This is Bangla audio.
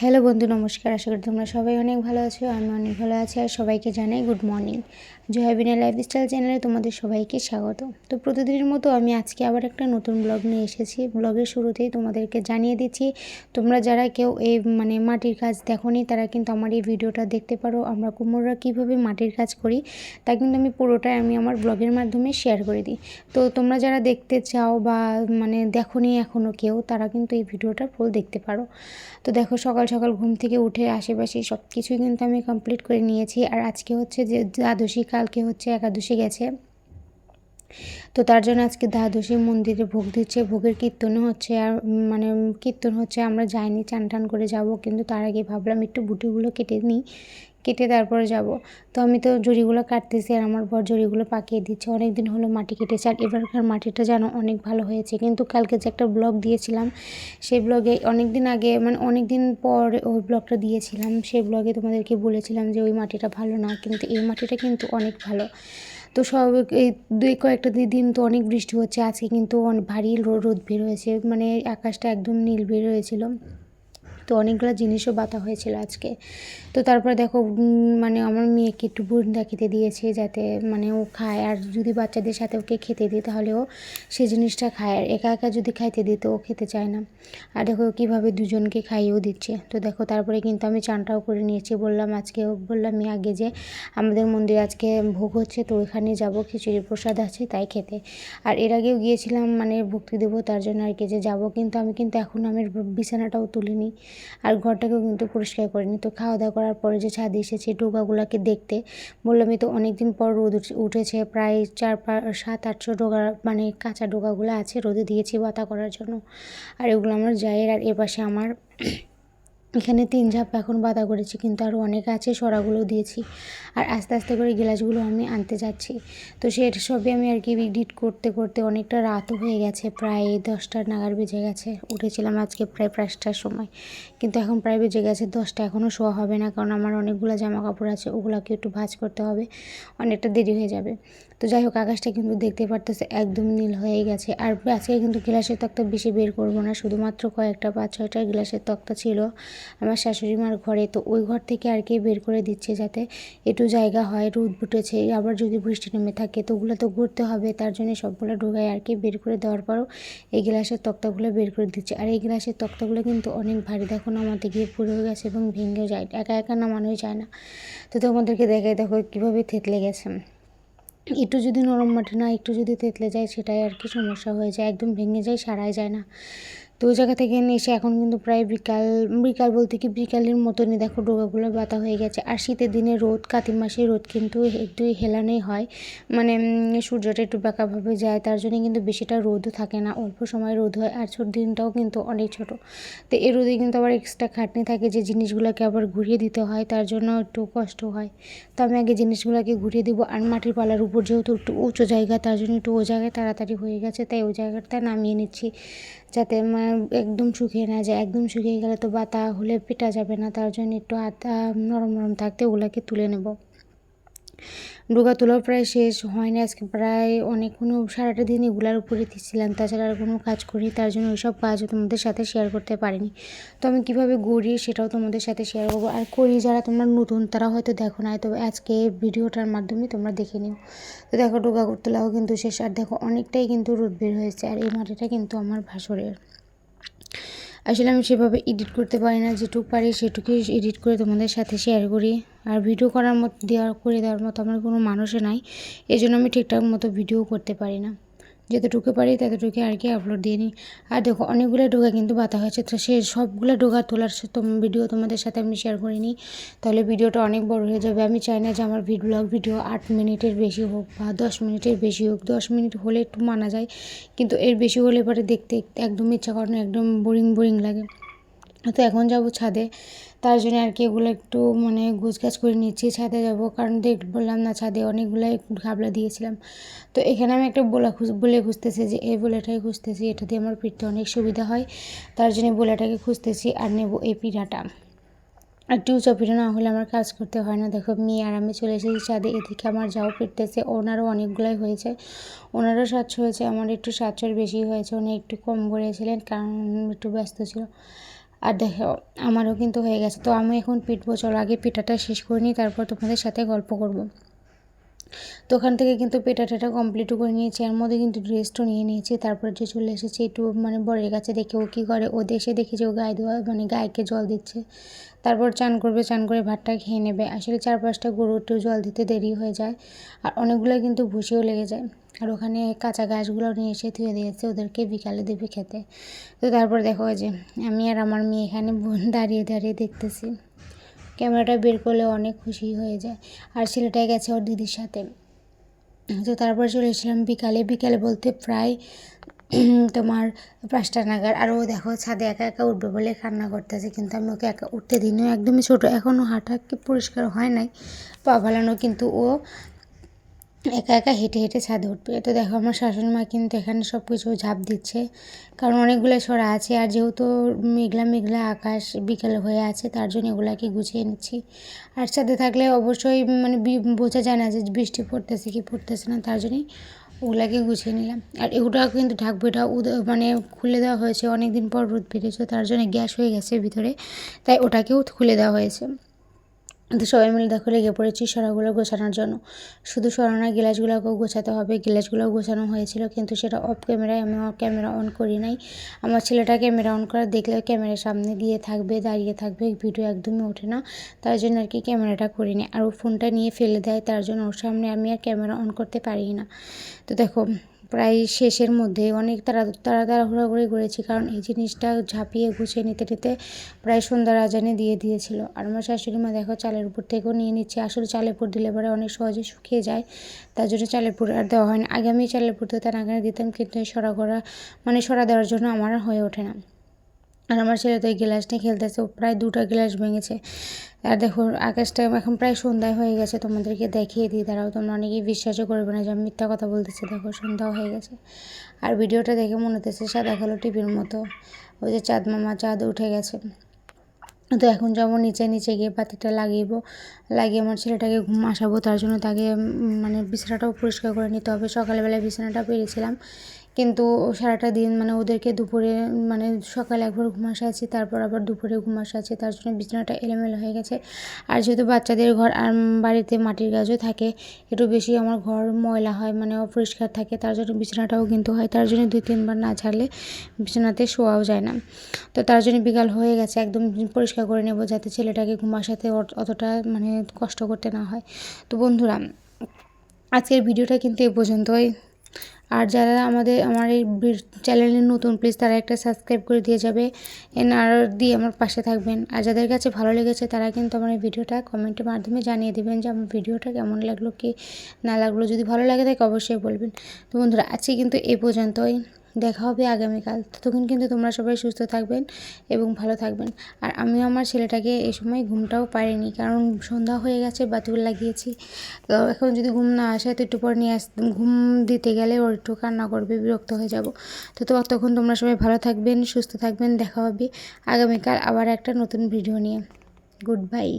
হ্যালো বন্ধু, নমস্কার। আশা করি তোমরা সবাই অনেক ভালো আছো, আমি অনেক ভালো আছি আর সবাইকে জানাই গুড মর্নিং জয়াবিনের লাইফস্টাইল চ্যানেলে তোমাদের সবাইকে স্বাগত। তো প্রতিদিনের মতো আমি আজকে আবার একটা নতুন ব্লগ নিয়ে এসেছি। ব্লগের শুরুতেই তোমাদেরকে জানিয়ে দিচ্ছি, তোমরা যারা কেউ এই মানে মাটির কাজ দেখোনি, তারা কিন্তু আমার এই ভিডিওটা দেখতে পারো। আমরা কুমোররা কীভাবে মাটির কাজ করি, তা কিন্তু আমি পুরোটাই আমি আমার ব্লগের মাধ্যমে শেয়ার করে দিই। তো তোমরা যারা দেখতে চাও বা মানে দেখোনি এখনও কেউ, তারা কিন্তু এই ভিডিওটা ফুল দেখতে পারো। তো দেখো সকাল সকাল সকাল ঘুম থেকে উঠে আশেপাশে সব কিছুই কিন্তু আমি কমপ্লিট করে নিয়েছি। আর আজকে হচ্ছে যে দ্বাদশী, কালকে হচ্ছে একাদশী গেছে। তো তার জন্য আজকে দ্বাদশী মন্দিরে ভোগ দিচ্ছে, ভোগের কীর্তনও হচ্ছে। আর মানে কীর্তন হচ্ছে, আমরা যাইনি চান টান করে যাব। কিন্তু তার আগে ভাবলাম একটু বুটিগুলো কেটে নিই। কেটে তারপরে যাব। তো আমি তো জড়িগুলো কাটতেছি আর আমার বর জড়িগুলো পাকিয়ে দিচ্ছে। অনেক দিন হলো মাটি কেটেছে আর এবারকার মাটিটা যেন অনেক ভালো হয়েছে। কিন্তু কালকে যে একটা ব্লগ দিয়েছিলাম, সেই ব্লগে অনেক দিন আগে মানে অনেক দিন পর ওই ব্লগটা দিয়েছিলাম, সেই ব্লগে তোমাদেরকে বলেছিলাম যে ওই মাটিটা ভালো না, কিন্তু এই মাটিটা কিন্তু অনেক ভালো। তো সব এই দুই কয়েকটা দিন তো অনেক বৃষ্টি হচ্ছে আজকে, কিন্তু ভারী রোদ বের হয়েছে। মানে আকাশটা একদম নীল বের হয়েছিল। তো অনেকগুলো জিনিসও বাতা হয়েছিল আজকে। তো তারপরে দেখো মানে আমার মেয়েকে একটু বুন্দা খেতে দিয়েছে যাতে মানে ও খায়। আর যদি বাচ্চাদের সাথে ওকে খেতে দিই, তাহলে ও সে জিনিসটা খায়। আর একা একা যদি খাইতে দিত, ও খেতে চায় না। আর দেখো, ও কীভাবে দুজনকে খাইয়েও দিচ্ছে। তো দেখো, তারপরে কিন্তু আমি চানটাও করে নিয়েছি। বললাম আজকে বললাম আমি আগে যে আমাদের মন্দিরে আজকে ভোগ হচ্ছে, তো ওইখানে যাব। খিচুড়ি প্রসাদ আছে, তাই খেতে। আর এর আগেও গিয়েছিলাম মানে ভক্তি দেবো তার জন্য আর কি যে যাব। কিন্তু আমি কিন্তু এখন আমি বিছানাটাও তুলিনি। আর ঘরটাকেও কিন্তু পরিষ্কার করিনি তো খাওয়া দাওয়া করার পরে যে ছাদে এসেছি ডোগাগুলোকে দেখতে বললাম তো অনেক দিন পর রোদ উঠেছে। প্রায় চার পাঁচ সাত আটশো ডোগা মানে কাঁচা ডোগাগুলো আছে রোদে দিয়েছি বাতা করার জন্য। আর এগুলো আমার জায়ের আর এপাশে আমার এখানে তিন ঝাপ এখন বাদা করেছি, কিন্তু আরও অনেক আছে, সরাগুলো দিয়েছি। আর আস্তে আস্তে করে গ্লাসগুলো আমি আনতে যাচ্ছি। তো সে সবই আমি আর কি এডিট করতে করতে অনেকটা রাতও হয়ে গেছে, প্রায় দশটার নাগার বেজে গেছে। উঠেছিলাম আজকে প্রায় পাঁচটার সময়, কিন্তু এখন প্রায় বেজে গেছে দশটা এখনও শোয়া হবে না, কারণ আমার অনেকগুলো জামা কাপড় আছে, ওগুলোকে একটু ভাজ করতে হবে, অনেকটা দেরি হয়ে যাবে। তো যাই হোক, আকাশটা কিন্তু দেখতে পারতেছে একদম নীল হয়ে গেছে। আর আজকে কিন্তু গ্লাসের তক্তা বেশি বের করব না, শুধুমাত্র কয়েকটা পাঁচ ছয়টা গ্লাসের তক্তা ছিল আমার শাশুড়ি মার ঘরে। তো ওই ঘর থেকে আর কি বের করে দিচ্ছে যাতে একটু জায়গা হয় রোদ ফুটেছে আবার যদি বৃষ্টি নেমে থাকে তো ওগুলো তো ঘুরতে হবে, তার জন্য সবগুলো ঢোকায় আর কি বের করে দেওয়ার পরও এই গ্লাসের তক্তাগুলো বের করে দিচ্ছে। আর এই গ্লাসের তক্তাগুলো কিন্তু অনেক ভারী, দেখো নামাতে গিয়ে পুড়েও গেছে এবং ভেঙেও যায়, একা একা নামানোই যায় না। তো তোমাদেরকে দেখাই দেখো কীভাবে থেতলে গেছে। একটু যদি নরম মাঠে না, একটু যদি তেতলে যায়, সেটাই আর কি সমস্যা হয়ে যায়। একদম ভেঙে যায়, সারাই যায় না। তো ওই জায়গা থেকে এসে এখন কিন্তু প্রায় বিকাল বিকাল বলতে কি বিকালের মতনই দেখো ডোকাগুলো বাতা হয়ে গেছে। আর শীতের দিনে রোদ কাতির মাসে রোদ কিন্তু একটু হেলানোই হয়। মানে সূর্যটা একটু বাঁকাভাবে যায়, তার জন্য কিন্তু বেশিটা রোদও থাকে না, অল্প সময় রোদ হয়। আর ছোট দিনটাও কিন্তু অনেক ছোট। তো এই রোদে কিন্তু আবার এক্সট্রা খাটনি থাকে যে জিনিসগুলোকে আবার ঘুরিয়ে দিতে হয়, তার জন্য একটু কষ্ট হয়। তো আমি আগে জিনিসগুলোকে ঘুরিয়ে দিব। আর মাটির পালার উপর যেহেতু একটু উঁচু জায়গা, তার জন্য একটু ও জায়গায় তাড়াতাড়ি হয়ে গেছে, তাই ওই জায়গাটা নামিয়ে নিচ্ছি। যাতে একদম শুকিয়ে না যায়, একদম শুকিয়ে গেলে তো বাতা হলে পেটা যাবে না, তার জন্য একটু আতা নরম নরম থাকতে ওগুলোকে তুলে নেব। ডোকা তোলাও প্রায় শেষ হয়নি আজকে প্রায় অনেক কোনো সারাটা দিন এগুলার উপরে ছিলাম তাছাড়া আর কোনো কাজ করি তার জন্য ওইসব কাজও তোমাদের সাথে শেয়ার করতে পারিনি। তো আমি কীভাবে গড়ি সেটাও তোমাদের সাথে শেয়ার করব, আর করি যারা তোমরা নতুন তারা হয়তো দেখো না তবে আজকে ভিডিওটার মাধ্যমে তোমরা দেখে নিও। তো দেখো ডোকা তোলাও কিন্তু শেষ, আর দেখো অনেকটাই কিন্তু রোদ বের হয়েছে, আর এই মাটিটা কিন্তু আমার ভাসরের। আসলে আমি সেভাবে এডিট করতে পারি না, যেটুকু পারি সেটুকুই এডিট করে তোমাদের সাথে শেয়ার করি। আর ভিডিও করার মতো দেওয়ার, করে দেওয়ার মতো আমার কোনো মানুষে নাই এই জন্য আমি ঠিকঠাক মতো ভিডিও করতে পারি না। যতটুকু পারি ততটুকু আর কি আপলোড দিয়ে নিই। আর দেখো, অনেকগুলো ডোগা কিন্তু বাতা হয়েছে। তো সে সবগুলো ডোকা তোলার ভিডিও তোমাদের সাথে আমি শেয়ার করে নিই। তাহলে ভিডিওটা অনেক বড় হয়ে যাবে। আমি চাই না যে আমার ব্লগ ভিডিও আট মিনিটের বেশি হোক বা দশ মিনিটের বেশি হোক। দশ মিনিট হলে একটু মানা যায়। কিন্তু এর বেশি হলে পরে দেখতে একদম ইচ্ছা করে না, একদম বোরিং বোরিং লাগে। তো এখন যাব ছাদে। তার জন্য আর কি এগুলো একটু মানে গুছগাছ করে নিচ্ছি ছাদে যাব। কারণ দেখ, বললাম না ছাদে অনেকগুলাই ঘাবলা দিয়েছিলাম। তো এখানে আমি একটা বোলা খুঁজ, বলে খুঁজতেছি যে, এই বোলাটাই খুঁজতেছি, এটা দিয়ে আমার পিঠতে অনেক সুবিধা হয়। তার জন্য বোলাটাকে খুঁজতেছি আর নেব এই পিঠাটা। আর টিউচা পিঠা না হলে আমার কাজ করতে হয় না। দেখো, মেয়ে আর আমি চলে এসেছি ছাদে, এদিকে আমার যাও ফিরতেছে ওনারও অনেকগুলাই হয়েছে। ওনারও সাতশো হয়েছে, আমার একটু সাতশোর বেশি হয়েছে। উনি একটু কম করেছিলেন, কারণ একটু ব্যস্ত ছিল। আর দেখো, আমারও কিন্তু হয়ে গেছে। তো আমি এখন পিটবো চলো আগে পিঠাটা শেষ করে নিই, তারপর তোমাদের সাথে গল্প করব। তো ওখান থেকে কিন্তু পেটাটাটা কমপ্লিটও করে নিয়েছি। এর মধ্যে কিন্তু ড্রেসটাও নিয়ে নিয়েছি। তারপর যে চলে এসেছি একটু মানে বরের কাছে দেখে ও কী করে। ও দেশে দেখি যে ও গায়ে দেওয়া মানে গায়েকে জল দিচ্ছে। তারপর চান করবে, চান করে ভাতটা খেয়ে নেবে। আসলে চার পাঁচটা গরুতেও জল দিতে দেরি হয়ে যায় আর অনেকগুলো কিন্তু ভুসিও লেগে যায়। আর ওখানে কাঁচা গাছগুলো নিয়ে এসে ধুয়ে দিয়েছে, ওদেরকে বিকালে দেবে খেতে। তো তারপর দেখো যে আমি আর আমার মেয়ে এখানে দাঁড়িয়ে দাঁড়িয়ে দেখতেছি। ক্যামেরাটা বের করলে অনেক খুশি হয়ে যায়। আর ছেলেটা গেছে ওর দিদির সাথে। তো তারপর চলে এসেছিলাম বিকালে। বিকালে বলতে প্রায় তোমার পাঁচটা নাগার আর ও দেখো ছাদে একা একা উঠবে বলে কান্না করতেছে। কিন্তু আমি ওকে একা উঠতে দিইনি। ও একদমই ছোটো। এখনও হাঁটা কি পরিষ্কার হয় নাই। পা ভালানো কিন্তু ও একা একা হেঁটে হেঁটে ছাদে উঠবে। তো দেখো আমার শাশুড়ি মা কিন্তু এখানে সব কিছু ঝাঁপ দিচ্ছে। কারণ অনেকগুলো সরা আছে আর যেহেতু মেঘলা মেঘলা আকাশ বিকেল হয়ে আছে, তার জন্য এগুলাকে গুছিয়ে নিচ্ছি। আর ছাদে থাকলে অবশ্যই মানে বোঝা যায় না যে বৃষ্টি পড়তেছে কি পড়তেছে না, তার জন্যই ওগুলাকে গুছিয়ে নিলাম। আর এগুলো কিন্তু ঢাকবো, এটা মানে খুলে দেওয়া হয়েছে অনেক দিন পর রোদ বেরিয়েছে, তার জন্য গ্যাস হয়ে গেছে ভিতরে, তাই ওটাকেও খুলে দেওয়া হয়েছে। তো সবাই মিলে দেখো লেগে পড়েছি সরাগুলো গোছানোর জন্য। শুধু সরানোর গ্লাসগুলোকেও গোছাতে হবে। গ্লাসগুলোও গোছানো হয়েছিল, কিন্তু সেটা অফ ক্যামেরায় আমি ক্যামেরা অন করি নাই। আমার ছেলেটা ক্যামেরা অন করা দেখলে ক্যামেরার সামনে দিয়ে থাকবে, দাঁড়িয়ে থাকবে, ভিডিও একদমই ওঠে না। তার জন্য আর কি ক্যামেরাটা করিনি আর ও ফোনটা নিয়ে ফেলে দেয়, তার জন্য ওর সামনে আমি আর ক্যামেরা অন করতে পারি না। তো দেখো প্রায় শেষের মধ্যে অনেক তারা তাড়া ঘোরাঘুরি করেছি, কারণ এই জিনিসটা ঝাঁপিয়ে গুছিয়ে নিতে নিতে প্রায় সন্ধ্যা রাজানে দিয়ে দিয়েছিল। আর আমার শাশুড়ি মা, দেখো, চালের উপর থেকেও নিয়ে নিচ্ছে। আসলে চালের পুর দিলে পরে অনেক সহজে শুকিয়ে যায়, তার জন্য চালের পুর আর দেওয়া হয় না। আগে আমি চালের পুর তার আগে দিতাম, কিন্তু সরা করা মানে সরা দেওয়ার জন্য আমার হয়ে ওঠে না। আর আমার ছেলে তো এই গ্লাস নিয়ে খেলতেছে, ও প্রায় দুটো গ্লাস ভেঙেছে। আর দেখো আকাশটা এখন প্রায় সন্ধ্যায় হয়ে গেছে, তোমাদেরকে দেখিয়ে দিই, দাঁড়াও, তোমরা অনেকেই বিশ্বাসও করবে না যে আমি মিথ্যা কথা বলতেছি, দেখো, সন্ধ্যাও হয়ে গেছে। আর ভিডিওটা দেখে মনে হতেছে সাদা কালো টিভির মতো, ওই যে চাঁদ মামা, চাঁদ উঠে গেছে। তো এখন যাব নিচে নিচে গিয়ে বাতিটা লাগিয়েব লাগিয়ে আমার ছেলেটাকে ঘুম আসাবো, তার জন্য তাকে মানে বিছানাটাও পরিষ্কার করে নিতে হবে। সকালবেলায় বিছানাটা পেরেছিলাম কিন্তু সারাটা দিন মানে ওদেরকে দুপুরে মানে সকালে একবার ঘুমাসা আছে, তারপর আবার দুপুরে ঘুমাসা আছে, তার জন্য বিছানাটা এলোমেলো হয়ে গেছে। আর যেহেতু বাচ্চাদের ঘর আর বাড়িতে মাটির গাছও থাকে, একটু বেশি আমার ঘর ময়লা হয় মানে অপরিষ্কার থাকে, তার জন্য বিছানাটাও কিন্তু হয়, তার জন্য দুই তিনবার না ছাড়লে বিছানাতে শোয়াও যায় না। তো তার জন্য বিকাল হয়ে গেছে, একদম পরিষ্কার করে নেব যাতে ছেলেটাকে ঘুমাসাতে অতটা মানে কষ্ট করতে না হয়। তো বন্ধুরা, আজকের ভিডিওটা কিন্তু এ পর্যন্তই। আর যারা আমাদের, আমার এই চ্যানেলে নতুন প্লিজ তারা একটা সাবস্ক্রাইব করে দিয়ে যাবে। আর দিয়ে আমার পাশে থাকবেন। আর যাদের কাছে ভালো লেগেছে, তারা কিন্তু আমার এই ভিডিওটা কমেন্টের মাধ্যমে জানিয়ে দেবেন যে আমার ভিডিওটা কেমন লাগল, কি না লাগল। যদি ভালো লাগে থাকে অবশ্যই বলবেন। তো বন্ধুরা, আজকে কিন্তু এ পর্যন্তই। দেখা হবে আগামীকাল। ততক্ষণ কিন্তু তোমরা সবাই সুস্থ থাকবেন এবং ভালো থাকবেন। আর আমিও আমার ছেলেটাকে এই সময় ঘুমটাও পারিনি কারণ সন্ধ্যা হয়ে গেছে বাতুল লাগিয়েছি। এখন যদি ঘুম না আসে, তো একটু পর নিয়ে আস, ঘুম দিতে গেলে ওর একটু কান্না করবে, বিরক্ত হয়ে যাব। তো ততক্ষণ তোমরা সবাই ভালো থাকবেন, সুস্থ থাকবেন, দেখা হবে আগামীকাল আবার একটা নতুন ভিডিও নিয়ে। Good bye.